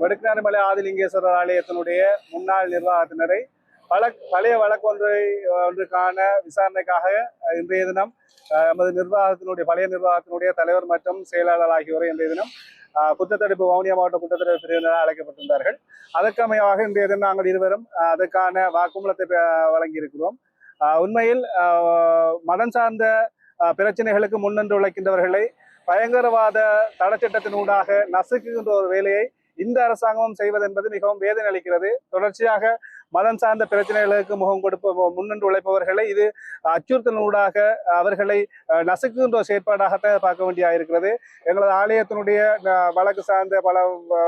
வடுக்கநாடுமலை ஆதிலிங்கேஸ்வரர் ஆலயத்தினுடைய முன்னாள் நிர்வாகத்தினரை பல பழைய வழக்கு ஒன்றை ஒன்றுக்கான விசாரணைக்காக இன்றைய தினம் நமது நிர்வாகத்தினுடைய பழைய நிர்வாகத்தினுடைய தலைவர் மற்றும் செயலாளர் ஆகியோரை இன்றைய தினம் குற்றத்தடுப்பு வவுனியா மாவட்ட குற்றத்தடுப்பு பிரிவினரால் அழைக்கப்பட்டிருந்தார்கள். அதற்கமையாக இன்றைய தினம் நாங்கள் இருவரும் அதற்கான வாக்குமூலத்தை வழங்கியிருக்கிறோம். உண்மையில் மதம் சார்ந்த பிரச்சனைகளுக்கு முன்னின்று உழைக்கின்றவர்களை பயங்கரவாத தடச்சட்டத்தினூடாக நசுக்குகின்ற ஒரு வேலையை இந்த அரசாங்கமும் செய்வது என்பது மிகவும் வேதனை அளிக்கிறது. தொடர்ச்சியாக மதம் சார்ந்த பிரச்சனைகளுக்கு முகம் கொடுப்ப முன்னின்று உழைப்பவர்களை இது அச்சுறுத்தலூடாக அவர்களை நசுக்குகின்ற செயற்பாடாகத்தான் பார்க்க வேண்டியதாக இருக்கிறது எங்களது ஆலயத்தினுடைய வழக்கு சார்ந்த பல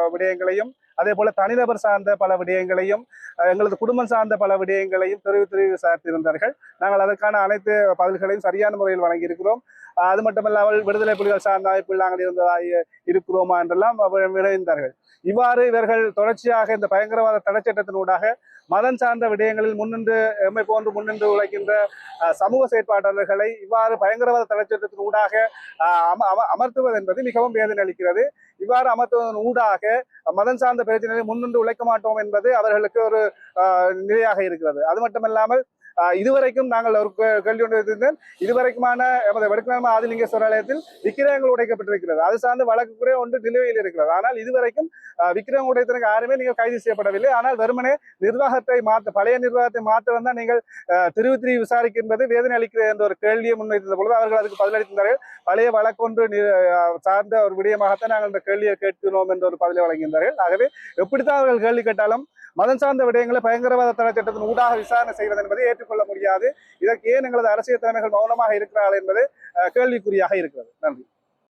விடயங்களையும் அதே போல தனிநபர் சார்ந்த பல விடயங்களையும் எங்களது குடும்பம் சார்ந்த பல விடயங்களையும் தெரிவு தெரிவு விசாரித்திருந்தார்கள் நாங்கள் அதற்கான அனைத்து பதில்களையும் சரியான முறையில் வழங்கியிருக்கிறோம். அது மட்டுமல்லாமல் விடுதலை புலிகள் சார்ந்த அமைப்பில் நாங்கள் இருந்ததாக இருக்கிறோமா என்றெல்லாம் விளைந்தார்கள் இவ்வாறு இவர்கள் தொடர்ச்சியாக இந்த பயங்கரவாத தடைச்சட்டத்தினூடாக மதம் சார்ந்த விடயங்களில் முன்னின்று எம்மை போன்று முன்னின்று உழைக்கின்ற சமூக செயற்பாட்டாளர்களை இவ்வாறு பயங்கரவாத தடைச்சட்டத்தின் ஊடாக அம அம- அமர்த்துவது என்பது மிகவும் வேதனை அளிக்கிறது. இவ்வாறு அமர்த்துவதன் ஊடாக மதம் சார்ந்த பிரச்சனைகளை முன்னின்று உழைக்க மாட்டோம் என்பது அவர்களுக்கு ஒரு அஹ், நிலையாக இருக்கிறது. அது மட்டுமல்லாமல் இதுவரைக்கும் நாங்கள் ஒரு கேள்வி ஒன்று வைத்திருந்தேன் இதுவரைக்குமான எமது வடக்கிழமை ஆதிலிங்கேஸ்வர ஆலயத்தில் விக்கிரகங்கள் உடைக்கப்பட்டிருக்கிறது. அது சார்ந்த வழக்கு கூட ஒன்று நிலுவையில் இருக்கிறது. ஆனால் இதுவரைக்கும் விக்கிரகம் உடைத்தனுக்கு யாருமே நீங்கள் கைது செய்யப்படவில்லை. ஆனால் வெறுமனே நிர்வாகத்தை மாற்ற பழைய நிர்வாகத்தை மாற்ற வந்தால் நீங்கள் அஹ், திருவி திருவி விசாரிக்கின்றது வேதனை அளிக்கிறது என்ற ஒரு கேள்வியை முன்வைத்திருந்த பொழுது அவர்கள் அதுக்கு பதிலளித்திருந்தார்கள். பழைய வழக்கொன்று சார்ந்த ஒரு விடயமாகத்தான் நாங்கள் இந்த கேள்வியை கேட்கிறோம் என்ற ஒரு பதிலை வழங்கியிருந்தார்கள். ஆகவே எப்படித்தான் அவர்கள் கேள்வி கேட்டாலும் மதம் சார்ந்த விடயங்களை பயங்கரவாத தடை சட்டத்தின் ஊடாக விசாரணை செய்வது என்பதை ஏற்றுக்கொள்ள முடியாது. இதற்கு ஏன் எங்களது அரசியல் தலைமைகள் மௌனமாக இருக்கிறார்கள் என்பது கேள்விக்குறியாக இருக்கிறது. நன்றி.